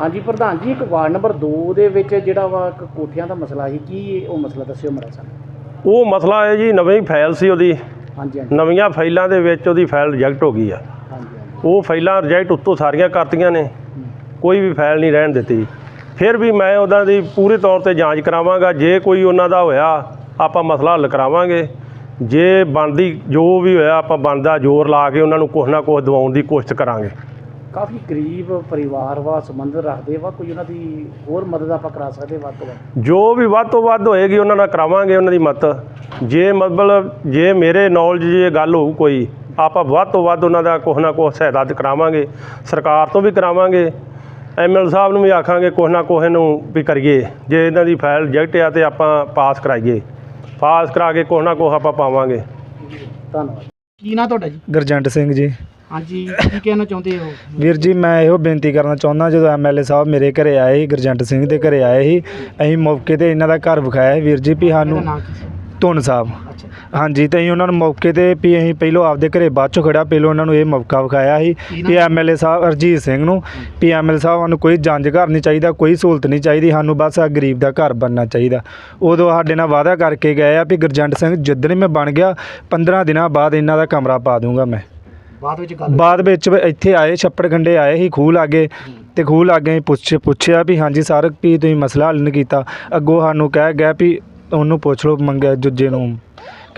ਹਾਂਜੀ ਪ੍ਰਧਾਨ ਜੀ ਇੱਕ ਵਾਰਡ ਨੰਬਰ 2 ਦੇ ਵਿੱਚ ਜਿਹੜਾ ਵਾ ਇੱਕ ਕੋਠਿਆਂ ਦਾ ਮਸਲਾ ਸੀ ਕੀ ਉਹ ਮਸਲਾ ਦੱਸਿਓ ਮੜਾ ਸਾਨੂੰ? ਉਹ ਮਸਲਾ ਹੈ ਜੀ ਨਵੀਂ ਫਾਈਲ ਸੀ ਉਹਦੀ। ਹਾਂਜੀ ਹਾਂਜੀ। ਨਵੀਆਂ ਫਾਈਲਾਂ ਦੇ ਵਿੱਚ ਉਹਦੀ ਫਾਈਲ ਰਿਜੈਕਟ ਹੋ ਗਈ ਆ। ਹਾਂਜੀ ਹਾਂਜੀ। ਉਹ ਫਾਈਲਾਂ ਰਿਜੈਕਟ ਉੱਤੋਂ ਸਾਰੀਆਂ ਕਰਤੀਆਂ ਨੇ। ਕੋਈ ਵੀ ਫਾਈਲ ਨਹੀਂ ਰਹਿਣ ਦਿੱਤੀ। ਫਿਰ ਵੀ ਮੈਂ ਉਹਨਾਂ ਦੀ ਪੂਰੇ ਤੌਰ ਤੇ ਜਾਂਚ ਕਰਾਵਾਂਗਾ। ਜੇ ਕੋਈ ਉਹਨਾਂ ਦਾ ਹੋਇਆ ਆਪਾਂ ਮਸਲਾ ਹੱਲ ਕਰਾਵਾਂਗੇ। ਜੇ ਬਣਦੀ ਜੋ ਵੀ ਹੋਇਆ ਆਪਾਂ ਬਣਦਾ ਜ਼ੋਰ ਲਾ ਕੇ ਉਹਨਾਂ ਨੂੰ ਕੁਛ ਨਾ ਕੁਛ ਦਿਵਾਉਣ ਦੀ ਕੋਸ਼ਿਸ਼ ਕਰਾਂਗੇ। ਕਾਫੀ ਗਰੀਬ ਪਰਿਵਾਰ ਵਾ ਸੰਬੰਧ ਰੱਖਦੇ ਵਾ ਕੋਈ ਉਹਨਾਂ ਦੀ ਹੋਰ ਮਦਦ ਆਪਾਂ ਕਰਾ ਸਕਦੇ ਵੱਧ ਤੋਂ ਵੱਧ। ਜੋ ਵੀ ਵੱਧ ਤੋਂ ਵੱਧ ਹੋਏਗੀ ਉਹਨਾਂ ਨਾਲ ਕਰਾਵਾਂਗੇ ਉਹਨਾਂ ਦੀ ਮਦਦ। ਜੇ ਮਤਲਬ ਜੇ ਮੇਰੇ ਨੌਲੇਜ ਇਹ ਗੱਲ ਹੋਊ ਕੋਈ ਆਪਾਂ ਵੱਧ ਤੋਂ ਵੱਧ ਉਹਨਾਂ ਦਾ ਕੁਛ ਨਾ ਕੁਛ ਸਹਾਇਤਾ ਕਰਾਵਾਂਗੇ। ਸਰਕਾਰ ਤੋਂ ਵੀ ਕਰਾਵਾਂਗੇ। ਐਮਐਲ ਸਾਹਿਬ ਨੂੰ ਵੀ ਆਖਾਂਗੇ ਕੁਛ ਨਾ ਕੁਛ ਨੂੰ ਵੀ ਕਰੀਏ। ਜੇ ਇਹਨਾਂ ਦੀ ਫਾਈਲ ਰਿਜੈਕਟ ਆ ਤੇ ਆਪਾਂ ਪਾਸ ਕਰਾਈਏ। ਪਾਸ ਕਰਾ ਕੇ ਕੁਛ ਨਾ ਕੁਛ ਆਪਾਂ ਪਾਵਾਂਗੇ। ਧੰਨਵਾਦ। ਕੀ ਨਾਂ ਤੁਹਾਡਾ ਜੀ? ਗੁਰਜੰਟ ਸਿੰਘ ਜੀ। ਹਾਂਜੀ ਕੀ ਕਹਿਣਾ ਚਾਹੁੰਦੇ ਹੋ? ਵੀਰ ਜੀ ਮੈਂ ਇਹੋ ਬੇਨਤੀ ਕਰਨਾ ਚਾਹੁੰਦਾ ਜਦੋਂ ਐਮਐਲਏ ਸਾਹਿਬ ਮੇਰੇ ਘਰੇ ਆਏ ਸੀ ਗੁਰਜੰਟ ਸਿੰਘ ਦੇ ਘਰੇ ਆਏ ਸੀ ਅਸੀਂ ਮੌਕੇ ਤੇ ਇਹਨਾਂ ਦਾ ਘਰ ਵਿਖਾਇਆ ਸੀ। ਵੀਰ ਜੀ ਵੀ ਸਾਨੂੰ ਧੁਨ ਸਾਹਿਬ। ਹਾਂਜੀ ਤੇ ਅਸੀਂ ਉਹਨਾਂ ਨੂੰ ਮੌਕੇ ਤੇ ਵੀ ਅਸੀਂ ਪਹਿਲੋਂ ਆਪਦੇ ਘਰੇ ਬਾਅਦ ਚੋਂ ਖੜਾ ਪਹਿਲੋਂ ਉਹਨਾਂ ਨੂੰ ਇਹ ਮੌਕਾ ਵਿਖਾਇਆ ਸੀ ਕੀ ਵੀ? ਐਮਐਲਏ ਸਾਹਿਬ ਅਰਜੀਤ ਸਿੰਘ ਨੂੰ ਵੀ ਐਮਐਲਏ ਸਾਹਿਬ ਸਾਨੂੰ ਕੋਈ ਜੰਜ ਘਰ ਨਹੀਂ ਚਾਹੀਦਾ ਕੋਈ ਸਹੂਲਤ ਨਹੀਂ ਚਾਹੀਦੀ ਸਾਨੂੰ ਬਸ ਆ ਗਰੀਬ ਦਾ ਘਰ ਬਣਨਾ ਚਾਹੀਦਾ। ਉਦੋਂ ਸਾਡੇ ਨਾਲ ਵਾਅਦਾ ਕਰਕੇ ਗਏ ਆ ਵੀ ਗੁਰਜੰਟ ਸਿੰਘ ਜਿੱਦਣ ਮੈਂ ਬਣ ਗਿਆ 15 ਦਿਨਾਂ ਬਾਅਦ ਇਹਨਾਂ ਦਾ ਕਮਰਾ ਪਾ ਦੂੰਗਾ ਮੈਂ। ਬਾਅਦ ਵਿੱਚ ਗੱਲ ਬਾਅਦ ਵਿੱਚ ਇੱਥੇ ਆਏ ਛੱਪੜ ਗੰਡੇ ਆਏ ਸੀ ਖੂਹ ਲਾਗੇ ਤੇ ਖੂਹ ਲਾਗੇ ਪੁੱਛ ਪੁੱਛਿਆ ਵੀ ਹਾਂਜੀ ਸਰ ਵੀ ਤੁਸੀਂ ਮਸਲਾ ਹੱਲ ਨਹੀਂ ਕੀਤਾ। ਅੱਗੋਂ ਸਾਨੂੰ ਕਹਿ ਗਿਆ ਵੀ ਉਹਨੂੰ ਪੁੱਛ ਲਓ ਮੰਗਿਆ ਜੁੱਜੇ ਨੂੰ।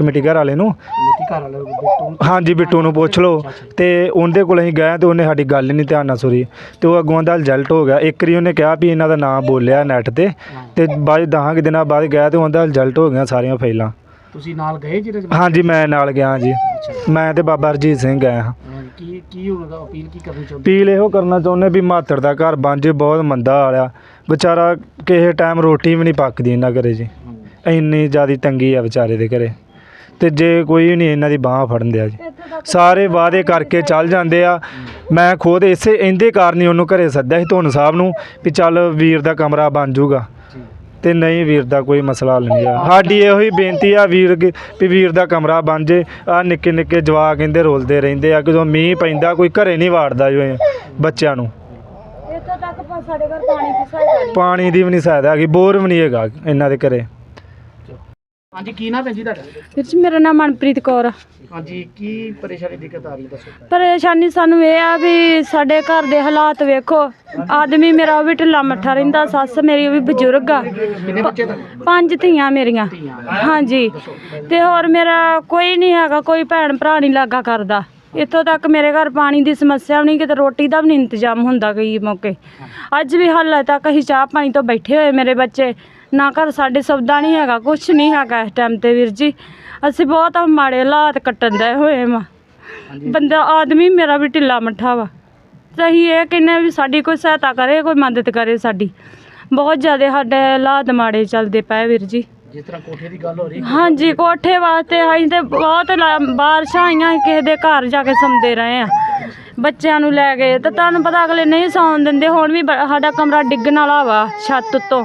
ਕਮੇਟੀ ਘਰ ਵਾਲੇ ਨੂੰ। ਕਮੇਟੀ ਘਰ ਵਾਲੇ ਬਿੱਟੂ ਹਾਂਜੀ ਬਿੱਟੂ ਨੂੰ ਪੁੱਛ ਲਓ। ਤੇ ਉਹਦੇ ਕੋਲ ਅਸੀਂ ਗਏ ਤੇ ਉਹਨੇ ਸਾਡੀ ਗੱਲ ਹੀ ਨਹੀਂ ਧਿਆਨ ਨਾਲ ਸੁਣੀ। ਤੇ ਉਹ ਅੱਗੋਂ ਦਾ ਰਿਜ਼ਲਟ ਹੋ ਗਿਆ। ਇੱਕ ਵਾਰੀ ਉਹਨੇ ਕਿਹਾ ਵੀ ਇਹਨਾਂ ਦਾ ਨਾਮ ਬੋਲਿਆ ਨੈਟ ਤੇ। ਤੇ ਬਾਅਦ ਦਸਾਂ ਕੁ ਦਿਨਾਂ ਬਾਅਦ ਗਿਆ ਤੇ ਉਹਦਾ ਰਿਜ਼ਲਟ ਹੋ ਗਿਆ ਸਾਰੀਆਂ ਫਾਈਲਾਂ। ਤੁਸੀਂ ਨਾਲ ਗਏ ਜਿਹੜੇ ਹਾਂਜੀ ਮੈਂ ਨਾਲ ਗਿਆ ਜੀ। ਮੈਂ ਤੇ ਬਾਬਾ ਰਜੀਤ ਸਿੰਘ ਗਏ ਹਾਂ। ਕੀ ਕੀ ਉਹਦਾ ਅਪੀਲ ਕੀ ਕਰਨੀ ਚਾਹੁੰਦੇ? ਅਪੀਲ ਇਹੋ ਕਰਨਾ ਚਾਹੁੰਦੇ ਵੀ ਮਾਤੜ ਦਾ ਘਰ ਜੇ ਬਹੁਤ ਮੰਦਾ ਹਾਲਿਆ ਵਿਚਾਰਾ ਕਿਸੇ ਟਾਈਮ ਰੋਟੀ ਵੀ ਨਹੀਂ ਪੱਕਦੀ ਇਹਨਾਂ ਘਰੇ ਜੀ। ਇੰਨੀ ਜ਼ਿਆਦੀ ਤੰਗੀ ਆ ਵਿਚਾਰੇ ਦੇ ਘਰੇ। ਤੇ ਜੇ ਕੋਈ ਨਹੀਂ ਇਹਨਾਂ ਦੀ ਬਾਹ ਫੜਨ ਦਿਆ ਜੀ। ਸਾਰੇ ਵਾਅਦੇ ਕਰਕੇ ਚੱਲ ਜਾਂਦੇ ਆ। ਮੈਂ ਖੁਦ ਇਸੇ ਇਹਦੇ ਕਾਰਨ ਹੀ ਉਹਨੂੰ ਘਰੇ ਸੱਦਿਆ ਸੀ ਧੁਨ ਸਾਹਿਬ ਨੂੰ ਵੀ ਚੱਲ ਵੀਰ ਦਾ ਕਮਰਾ ਬਣ ਜਾਊਗਾ ਤੇ ਨਹੀਂ ਵੀਰ ਦਾ ਕੋਈ ਮਸਲਾ ਹੱਲ ਨਹੀਂ ਆ। ਸਾਡੀ ਇਹੋ ਹੀ ਬੇਨਤੀ ਆ ਵੀਰ ਅੱਗੇ ਵੀ ਵੀਰ ਦਾ ਕਮਰਾ ਬਣ ਜੇ। ਆ ਨਿੱਕੇ ਨਿੱਕੇ ਜਵਾਕ ਕਹਿੰਦੇ ਰੋਲਦੇ ਰਹਿੰਦੇ ਆ। ਜਦੋਂ ਮੀਂਹ ਪੈਂਦਾ ਕੋਈ ਘਰੇ ਨਹੀਂ ਵਾੜਦਾ ਜੋ ਇਹ ਬੱਚਿਆਂ ਨੂੰ। ਇੱਥੋਂ ਤੱਕ ਪਾ ਸਾਡੇ ਘਰ ਪਾਣੀ ਦੀ ਸਹਾਇਤਾ ਪਾਣੀ ਦੀ ਵੀ ਨਹੀਂ ਸਹਾਇਤਾ ਹੈਗੀ ਬੋਰ ਵੀ ਨਹੀਂ ਹੈਗਾ ਇਹਨਾਂ ਦੇ ਘਰੇ। ਹਾਂਜੀ ਕੀ ਨਾਮ ਹੈ ਜੀ ਤੁਹਾਡਾ? ਵੀਰ ਜੀ ਮੇਰਾ ਨਾਮ ਮਨਪ੍ਰੀਤ ਕੌਰ ਆ। ਹਾਂਜੀ ਕੀ ਪਰੇਸ਼ਾਨੀ ਦਿੱਕਤ ਆ ਰਹੀ ਦੱਸੋ ਪਰੇਸ਼ਾਨੀ ਸਾਨੂੰ ਇਹ ਆ ਵੀ ਸਾਡੇ ਘਰ ਦੇ ਹਾਲਾਤ ਵੇਖੋ। ਆਦਮੀ ਮੇਰਾ ਉਹ ਵੀ ਢਿੱਲਾ ਮੱਠਾ ਰਹਿੰਦਾ ਸੱਸ ਮੇਰੀ ਉਹ ਵੀ ਬਜ਼ੁਰਗ ਆ। ਕਿੰਨੇ ਬੱਚੇ ਤੁਹਾਡੇ ਪੰਜ ਧੀਆਂ ਮੇਰੀਆਂ। ਹਾਂਜੀ। ਤੇ ਹੋਰ ਮੇਰਾ ਕੋਈ ਨਹੀਂ ਹੈਗਾ ਕੋਈ ਭੈਣ ਭਰਾ ਨਹੀਂ ਲਾਗਾ ਕਰਦਾ। ਇੱਥੋਂ ਤੱਕ ਮੇਰੇ ਘਰ ਪਾਣੀ ਦੀ ਸਮੱਸਿਆ ਵੀ ਨਹੀਂ ਕਿਤੇ ਰੋਟੀ ਦਾ ਵੀ ਨਹੀਂ ਇੰਤਜ਼ਾਮ ਹੁੰਦਾ ਕਈ ਮੌਕੇ। ਅੱਜ ਵੀ ਹਾਲੇ ਤੱਕ ਅਸੀਂ ਚਾਹ ਪਾਣੀ ਤੋਂ ਬੈਠੇ ਹੋਏ ਮੇਰੇ ਬੱਚੇ। ਨਾ ਘਰ ਸਾਡੇ ਸੌਦਾ ਨਹੀਂ ਹੈਗਾ ਕੁਝ ਨਹੀਂ ਹੈਗਾ ਇਸ ਟਾਈਮ ਤੇ ਵੀਰ ਜੀ। ਅਸੀਂ ਬਹੁਤ ਮਾੜੇ ਹਾਲਾਤ ਕੱਟਣ ਦੇ ਹੋਏ ਵਾ। ਬੰਦਾ ਆਦਮੀ ਮੇਰਾ ਵੀ ਢਿੱਲਾ ਮੱਠਾ ਵਾ। ਅਸੀਂ ਇਹ ਹਾਂ ਵੀ ਸਾਡੀ ਕੋਈ ਸਹਾਇਤਾ ਕਰੇ ਕੋਈ ਮਦਦ ਕਰੇ ਸਾਡੀ। ਬਹੁਤ ਜ਼ਿਆਦਾ ਸਾਡੇ ਹਾਲਾਤ ਮਾੜੇ ਚੱਲਦੇ ਪਏ ਵੀਰ ਜੀ। ਜਿਸ ਤਰ੍ਹਾਂ ਕੋਠੇ ਦੀ ਗੱਲ ਹੋ ਰਹੀ ਹਾਂਜੀ ਕੋਠੇ ਵਾਸਤੇ ਅਸੀਂ ਤੇ ਬਹੁਤ ਬਾਰਿਸ਼ਾਂ ਆਈਆਂ ਕਿਸੇ ਦੇ ਘਰ ਜਾ ਕੇ ਸੌਂਦੇ ਰਹੇ ਆ। ਬੱਚਿਆਂ ਨੂੰ ਲੈ ਗਏ ਤੇ ਤੁਹਾਨੂੰ ਪਤਾ ਅਗਲੇ ਨਹੀਂ ਸੌਣ ਦਿੰਦੇ ਹੁਣ ਵੀ ਸਾਡਾ ਕਮਰਾ ਡਿੱਗਣ ਵਾਲਾ ਵਾ ਛੱਤ ਉੱਤੋਂ।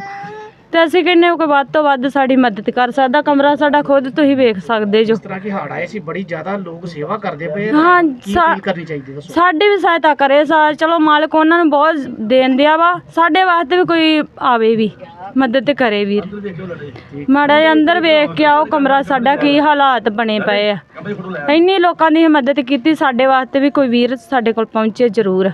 ਤੇ ਅਸੀਂ ਕਹਿੰਦੇ ਹਾਂ ਕਿ ਵੱਧ ਤੋਂ ਵੱਧ ਸਾਡੀ ਮਦਦ ਕਰ ਸਕਦਾ ਕਮਰਾ ਸਾਡਾ ਖੁਦ ਤੁਸੀਂ ਵੇਖ ਸਕਦੇ ਜੋ। ਜਿਸ ਤਰ੍ਹਾਂ ਕਿ ਹੜ ਆਏ ਸੀ ਬੜੀ ਜ਼ਿਆਦਾ ਲੋਕ ਸੇਵਾ ਕਰਦੇ ਪਏ ਹਾਂ, ਕੀ ਸਾ- ਕਰਨੀ ਚਾਹੀਦੀ ਦੱਸੋ? ਸਾਡੀ ਵੀ ਸਹਾਇਤਾ ਕਰੇ ਸਾ ਚਲੋ ਮਾਲਕ ਉਹਨਾਂ ਨੂੰ ਬਹੁਤ ਦੇਣ ਦਿਆ ਵਾ ਸਾਡੇ ਵਾਸਤੇ ਵੀ ਕੋਈ ਆਵੇ ਵੀ ਮਦਦ ਕਰੇ ਵੀਰ। ਮਾੜਾ ਜਿਹਾ ਅੰਦਰ ਵੇਖ ਕੇ ਆਓ ਕਮਰਾ ਸਾਡਾ ਕੀ ਹਾਲਾਤ ਬਣੇ ਪਏ ਆ। ਇੰਨੀ ਲੋਕਾਂ ਦੀ ਮਦਦ ਕੀਤੀ ਸਾਡੇ ਵਾਸਤੇ ਵੀ ਕੋਈ ਵੀਰ ਸਾਡੇ ਕੋਲ ਪਹੁੰਚੇ ਜ਼ਰੂਰ।